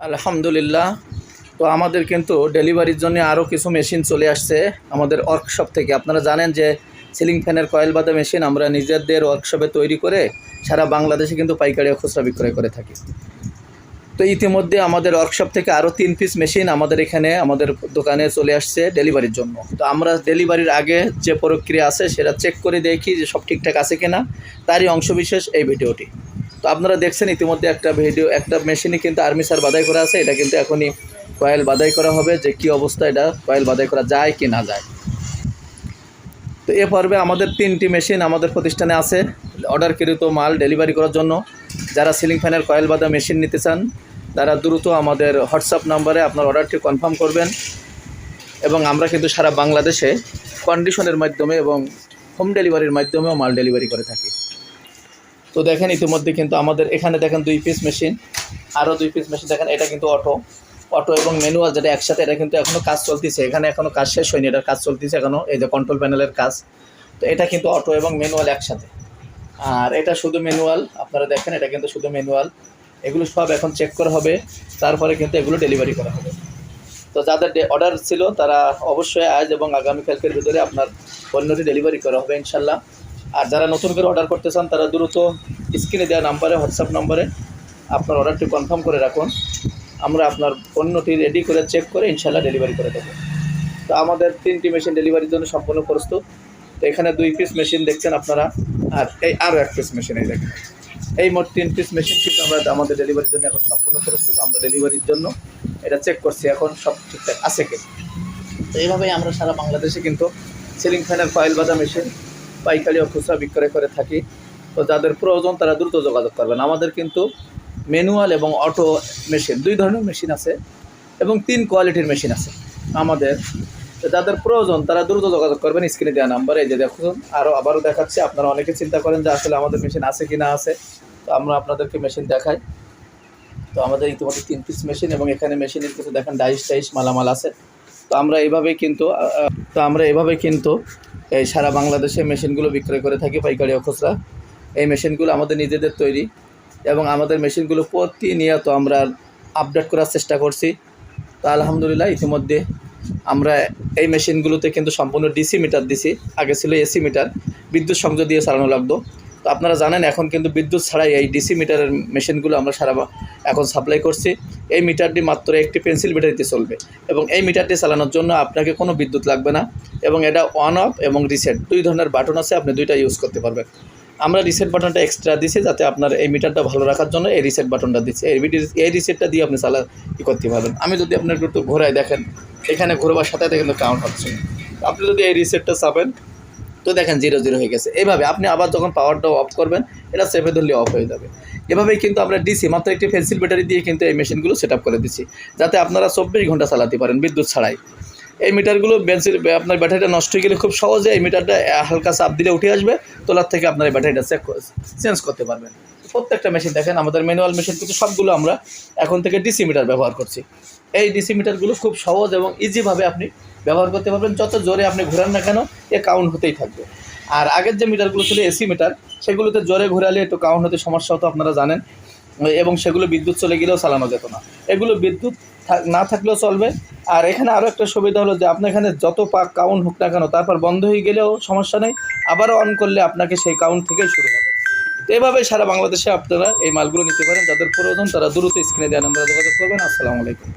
আলহামদুলিল্লাহ। তো আমাদের কিন্তু ডেলিভারির জন্য আরও কিছু মেশিন চলে আসছে আমাদের ওয়ার্কশপ থেকে। আপনারা জানেন যে সিলিং ফ্যানের কয়েল বাদা মেশিন আমরা নিজেদের ওয়ার্কশপে তৈরি করে সারা বাংলাদেশে কিন্তু পাইকারি খুচরা বিক্রয় করে থাকি। তো ইতিমধ্যে আমাদের ওয়ার্কশপ থেকে আরও তিন পিস মেশিন আমাদের এখানে আমাদের দোকানে চলে আসছে ডেলিভারির জন্য। তো আমরা ডেলিভারির আগে যে প্রক্রিয়া আছে সেটা চেক করে দেখি যে সব ঠিকঠাক আছে কিনা। তারই অংশবিশেষ এই ভিডিওটি। তো আপনারা দেখছেন ইতিমধ্যে একটা ভিডিও একটা মেশিনে কিন্তু আর্মি আর্মিসার বাদাই করা আছে। এটা কিন্তু এখনই কয়েল বাদাই করা হবে যে কি অবস্থা এটা কয়েল বাদাই করা যায় কি না যায়। তো এ পর্বে আমাদের তিনটি মেশিন আমাদের প্রতিষ্ঠানে আছে। অর্ডারকৃত মাল ডেলিভারি করার জন্য। যারা সিলিং ফ্যানের কয়েল বাঁধা মেশিন নিতে চান, তারা দ্রুত আমাদের হোয়াটসঅ্যাপ নাম্বারে আপনার অর্ডারটি কনফার্ম করবেন। এবং আমরা কিন্তু সারা বাংলাদেশে কন্ডিশনের মাধ্যমে এবং হোম ডেলিভারির মাধ্যমেও মাল ডেলিভারি করে থাকি। তো দেখেন ইতিমধ্যে কিন্তু আমাদের এখানে দেখেন দুই পিস মেশিন আরও দুই পিস মেশিন দেখেন, এটা কিন্তু অটো অটো এবং ম্যানুয়াল যেটা একসাথে, এটা কিন্তু এখনও কাজ চলতেছে। এখানে এখনও কাজ শেষ হয়নি এটার কাজ চলতেছে এখনও এই যে কন্ট্রোল প্যানেলের কাজ। তো এটা কিন্তু অটো এবং ম্যানুয়াল একসাথে। আর এটা শুধু ম্যানুয়াল আপনারা দেখেন, এটা কিন্তু শুধু ম্যানুয়াল এগুলো সব এখন চেক করা হবে, তারপরে কিন্তু এগুলো ডেলিভারি করা হবে। তো যাদের অর্ডার ছিল, তারা অবশ্যই আজ এবং আগামীকালকের ভিতরে আপনার পণ্যটি ডেলিভারি করা হবে, ইনশাল্লাহ। আর যারা নতুন করে অর্ডার করতে চান, তারা দ্রুত স্ক্রিনে দেওয়া নাম্বারে হোয়াটসঅ্যাপ নাম্বারে আপনার অর্ডারটি কনফার্ম করে রাখুন। আমরা আপনার পণ্যটি রেডি করে চেক করে ইনশাল্লাহ ডেলিভারি করে দেবো। তো আমাদের তিনটি মেশিন ডেলিভারির জন্য সম্পূর্ণ প্রস্তুত। তো এখানে দুই পিস মেশিন দেখছেন আপনারা, আর এই আরও এক পিস মেশিন এই দেখেন। এই মোট তিন পিস মেশিন কিন্তু আমরা আমাদের ডেলিভারির জন্য এখন সম্পূর্ণ প্রস্তুত। আমরা ডেলিভারির জন্য এটা চেক করছি, এখন সব ঠিকঠাক আছে কি তো এইভাবেই আমরা সারা বাংলাদেশে কিন্তু সিলিং ফ্যানের কয়েল বাঁধা মেশিন পাইকারি ও খুচরা বিক্রয় করে থাকি। তো যাদের প্রয়োজন তারা দ্রুত যোগাযোগ করবেন। আমাদের কিন্তু ম্যানুয়াল এবং অটো মেশিন, দুই ধরনের মেশিন আছে এবং তিন কোয়ালিটির মেশিন আছে। আমাদের যাদের প্রয়োজন তারা দ্রুত যোগাযোগ করবেন। স্ক্রিনে দেওয়া নাম্বারে এই যে দেখুন আরও আবারও দেখাচ্ছি, আপনারা অনেকে চিন্তা করেন যে আসলে আমাদের মেশিন আছে কি না আছে। তো আমরা আপনাদেরকে মেশিন দেখাই। তো আমাদের ইতিমধ্যে তিন পিস মেশিন এবং এখানে মেশিনের কিছু দেখেন ডাইস টাইস মালামাল আছে। তো আমরা এইভাবেই কিন্তু তো আমরা এভাবে কিন্তু এই সারা বাংলাদেশে মেশিনগুলো বিক্রয় করে থাকি পাইকারি ও খুচরা এই মেশিনগুলো আমাদের নিজেদের তৈরি এবং আমাদের মেশিনগুলো প্রতিনিয়ত আমরা আপডেট করার চেষ্টা করছি। তো আলহামদুলিল্লাহ ইতিমধ্যে আমরা এই মেশিনগুলোতে কিন্তু সম্পূর্ণ ডিসি মিটার দিছি। আগে ছিল এসি মিটার, বিদ্যুৎ সংযোগ দিয়ে চালানো লাগতো। তো আপনারা জানেন, এখন কিন্তু বিদ্যুৎ ছাড়াই এই ডিসি মিটারের মেশিনগুলো আমরা সারা এখন সাপ্লাই করছি। এই মিটারটি মাত্র একটি পেন্সিল ব্যাটারিতে চলবে এবং এই মিটারটি চালানোর জন্য আপনাকে কোনো বিদ্যুৎ লাগবে না এবং এটা অন অফ এবং রিসেট দুই ধরনের বাটন আছে, আপনি দুইটা ইউজ করতে পারবেন। আমরা রিসেট বাটনটা এক্সট্রা দিছি যাতে আপনার এই মিটারটা ভালো রাখার জন্য এই রিসেট বাটনটা দিচ্ছি এই এই রিসেটটা দিয়ে আপনি চালা করতে পারবেন। আমি যদি আপনার একটু ঘোরাই দেখেন, এখানে ঘোরবার সাথে সাথে কিন্তু কাউন্ট হচ্ছে আপনি যদি এই রিসেটটা চাপেন তো দেখেন জিরো জিরো হয়ে গেছে। এইভাবে আপনি আবার যখন পাওয়ারটা অফ করবেন, এটা সেভে ধরলে অফ হয়ে যাবে। এভাবেই কিন্তু আমরা ডিসি মাত্র একটি পেন্সিল ব্যাটারি দিয়ে কিন্তু এই মেশিনগুলো সেট করে দিচ্ছি। যাতে আপনারা চব্বিশ ঘণ্টা চালাতে পারেন বিদ্যুৎ ছাড়াই। এই মিটারগুলো পেন্সিল আপনার ব্যাটারিটা নষ্ট হয়ে গেলে খুব সহজে এই মিটারটা হালকা চাপ দিলে উঠে আসবে। তোলার থেকে আপনার এই ব্যাটারিটা চেক চেঞ্জ করতে পারবেন। প্রত্যেকটা মেশিন দেখেন, আমাদের ম্যানুয়াল মেশিন কিন্তু সবগুলো আমরা এখন থেকে ডিসি মিটার ব্যবহার করছি। এই ডিসি মিটারগুলো খুব সহজ এবং ইজিভাবে আপনি ব্যবহার করতে পারবেন, যত জোরে আপনি ঘোরান না কেন, এ কাউন্ট হতেই থাকবে। আর আগের যে মিটারগুলো ছিল এসি মিটার সেগুলোতে জোরে ঘোরালে একটু কাউন্ট হতে সমস্যা হতো, আপনারা জানেন। এবং সেগুলো বিদ্যুৎ চলে গেলেও চালানো যেত না। এগুলো বিদ্যুৎ না থাকলেও চলবে। আর এখানে আরও একটা সুবিধা হলো যে, আপনি এখানে যত পাক কাউন্ট হোক না কেন, তারপর বন্ধ হয়ে গেলেও সমস্যা নেই। আবারও অন করলে আপনাকে সেই কাউন্ট থেকেই শুরু হবে। এভাবে সারা বাংলাদেশে আপনারা এই মালগুলো নিতে পারেন। যাদের প্রয়োজন তারা দ্রুত স্ক্রিনে দেওয়া নাম্বারে যোগাযোগ করবেন। আসসালামু আলাইকুম।